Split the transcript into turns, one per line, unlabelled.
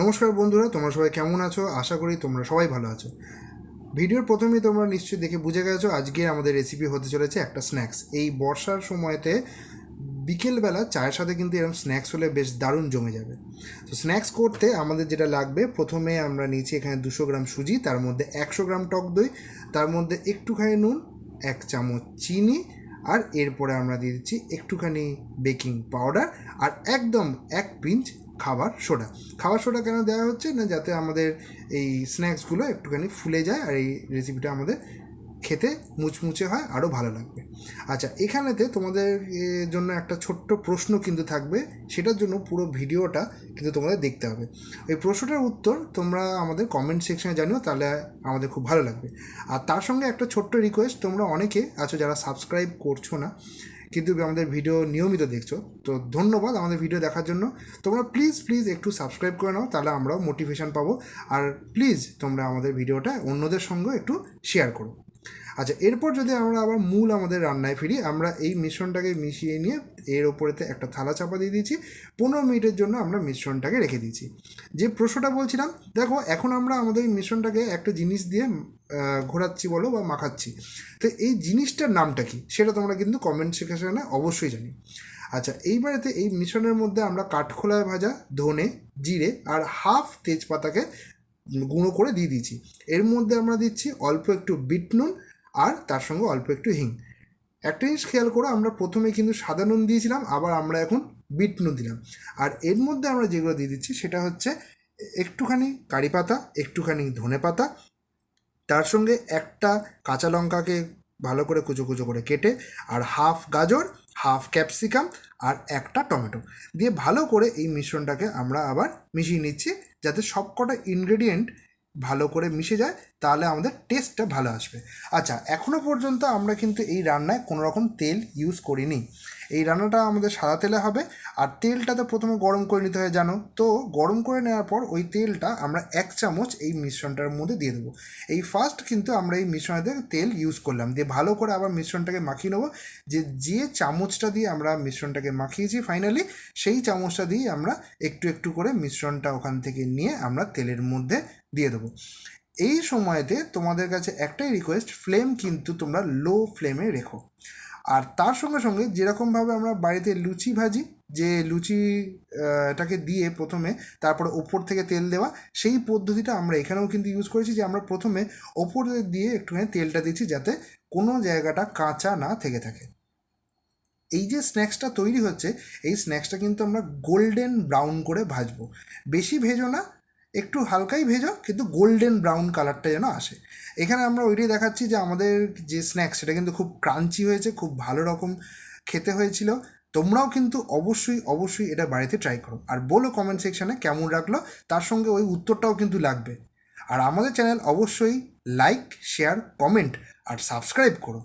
নমস্কার বন্ধুরা, তোমরা সবাই কেমন আছো? আশা করি তোমরা সবাই ভালো আছো। ভিডিওর প্রথমেই তোমরা নিশ্চয়ই দেখে বুঝে গেছো, আজকে আমাদের রেসিপি হতে চলেছে একটা স্ন্যাক্স এই বর্ষার সময়তে বিকেলবেলা চায়ের সাথে কিন্তু এরকম স্ন্যাক্স হলে বেশ দারুণ জমে যাবে। তো স্ন্যাক্স করতে আমাদের যেটা লাগবে, প্রথমে আমরা নিয়েছি এখানে দুশো গ্রাম সুজি, তার মধ্যে একশো গ্রাম টক দই, তার মধ্যে একটুখানি নুন, এক চামচ চিনি আর এরপরে আমরা দিয়ে দিচ্ছি একটুখানি বেকিং পাউডার আর একদম এক পিঞ্চ খাবার সোডা। খাবার সোডা কেন দেওয়া হচ্ছে না যাতে আমাদের এই স্ন্যাক্সগুলো একটুখানি ফুলে যায় আর এই রেসিপিটা আমাদের খেতে মুচমুচে হয় আরও ভালো লাগবে। আচ্ছা এখানেতে তোমাদের জন্য একটা ছোট্ট প্রশ্ন কিন্তু থাকবে। সেটার জন্য পুরো ভিডিওটা কিন্তু তোমাদের দেখতে হবে। এই প্রশ্নটার উত্তর তোমরা আমাদের কমেন্ট সেকশনে জানিও, তাহলে আমাদের খুব ভালো লাগবে। আর তার সঙ্গে একটা ছোট্ট রিকোয়েস্ট তোমরা অনেকে আছো যারা সাবস্ক্রাইব করছ না, কিন্তু আমাদের ভিডিও নিয়মিত দেখছ। তো ধন্যবাদ আমাদের ভিডিও দেখার জন্য। তোমরা প্লিজ প্লিজ একটু সাবস্ক্রাইব করে নাও, তাহলে আমরাও মোটিভেশন পাবো। আর প্লিজ তোমরা আমাদের ভিডিওটা অন্যদের সঙ্গে একটু শেয়ার করো। আচ্ছা এরপর যদি আমরা আবার মূল আমাদের রান্নায় ফিরি, আমরা এই মিশ্রণটাকে মিশিয়ে নিয়ে এর ওপরেতে একটা থালা চাপা দিয়ে দিয়েছি। পনেরো মিনিটের জন্য আমরা মিশ্রণটাকে রেখে দিয়েছি। যে প্রশ্নটা বলছিলাম, দেখো এখন আমরা আমাদের মিশ্রণটাকে একটা জিনিস দিয়ে ঘোরাচ্ছি বলো বা মাখাচ্ছি। তো এই জিনিসটার নামটা কি? সেটা তোমরা কিন্তু কমেন্ট সেকশনে অবশ্যই জানি। আচ্ছা এইবারেতে এই মিশ্রণের মধ্যে আমরা কাঠখোলায় ভাজা, ধনে, জিরে আর হাফ তেজপাতাকে গুঁড়ো করে দিয়ে দিয়েছি। এর মধ্যে আমরা দিচ্ছি অল্প একটু বিট নুন আর তার সঙ্গে অল্প একটু হিং। একটা জিনিস খেয়াল করো, আমরা প্রথমে কিন্তু সাদা নুন দিয়েছিলাম, আবার আমরা এখন বিট নুন দিলাম। আর এর মধ্যে আমরা যেগুলো দিয়ে দিচ্ছি সেটা হচ্ছে একটুখানি কারি পাতা, একটুখানি ধনে পাতা, তার সঙ্গে একটা কাঁচা লঙ্কাকে ভালো করে কুচো কুচো করে কেটে, আর হাফ গাজর, হাফ ক্যাপসিকাম আর একটা টমেটো। দিয়ে ভালো করে এই মিশ্রণটাকে আমরা আবার মিশিয়ে নিচ্ছি। যাতে সব কটা ইনগ্রেডিয়েন্ট ভালো করে মিশে যায়, তাহলে আমাদের টেস্টটা ভালো আসবে। আচ্ছা এখনও পর্যন্ত আমরা কিন্তু এই রান্নায় কোনো রকম তেল ইউজ করিনি। এই রান্নাটা আমাদের সাদা তেলে হবে। আর তেলটা তো প্রথমে গরম করে নিতে হয়, জানো? তো গরম করে নেওয়ার পর ওই তেলটা আমরা এক চামচ এই মিশ্রণটার মধ্যে দিয়ে দেবো। এই ফার্স্ট কিন্তু আমরা এই মিশ্রণে তেল ইউজ করলাম। দিয়ে ভালো করে আবার মিশ্রণটাকে মাখিয়ে নেব। যে যে চামচটা দিয়ে আমরা মিশ্রণটাকে মাখিয়েছি ফাইনালি সেই চামচটা দিয়ে আমরা একটু একটু করে মিশ্রণটা ওখান থেকে নিয়ে আমরা তেলের মধ্যে দিয়ে দেবো। এই সময়তে তোমাদের কাছে একটাই রিকোয়েস্ট ফ্লেম কিন্তু তোমরা লো ফ্লেমে রেখো। আর তার সঙ্গে সঙ্গে যেরকমভাবে আমরা বাড়িতে লুচি ভাজি যে লুচি আহ, এটাকে দিয়ে প্রথমে তারপরে ওপর থেকে তেল দেওয়া সেই পদ্ধতিটা আমরা এখানেও কিন্তু ইউজ করেছি যে আমরা প্রথমে ওপর দিয়ে একটুখানি তেলটা দিচ্ছি যাতে কোনো জায়গাটা কাঁচা না থেকে থাকে। এই যে স্ন্যাক্সটা তৈরি হচ্ছে এই স্ন্যাক্সটা কিন্তু আমরা গোল্ডেন ব্রাউন করে ভাজবো। বেশি ভেজো না একটু হালকাই ভেজো, কিন্তু গোল্ডেন ব্রাউন কালারটা যেন আসে। এখানে আমরা ওইটাই দেখাচ্ছি যে আমাদের যে স্ন্যাক্স সেটা কিন্তু খুব ক্রাঞ্চি হয়েছে, খুব ভালো রকম খেতে হয়েছিল। তোমরাও কিন্তু অবশ্যই অবশ্যই এটা বাড়িতে ট্রাই করো। আর বলো কমেন্ট সেকশানে কেমন রাখল তার সঙ্গে ওই উত্তরটাও কিন্তু লাগবে। আর আমাদের চ্যানেল অবশ্যই লাইক শেয়ার কমেন্ট আর সাবস্ক্রাইব করো।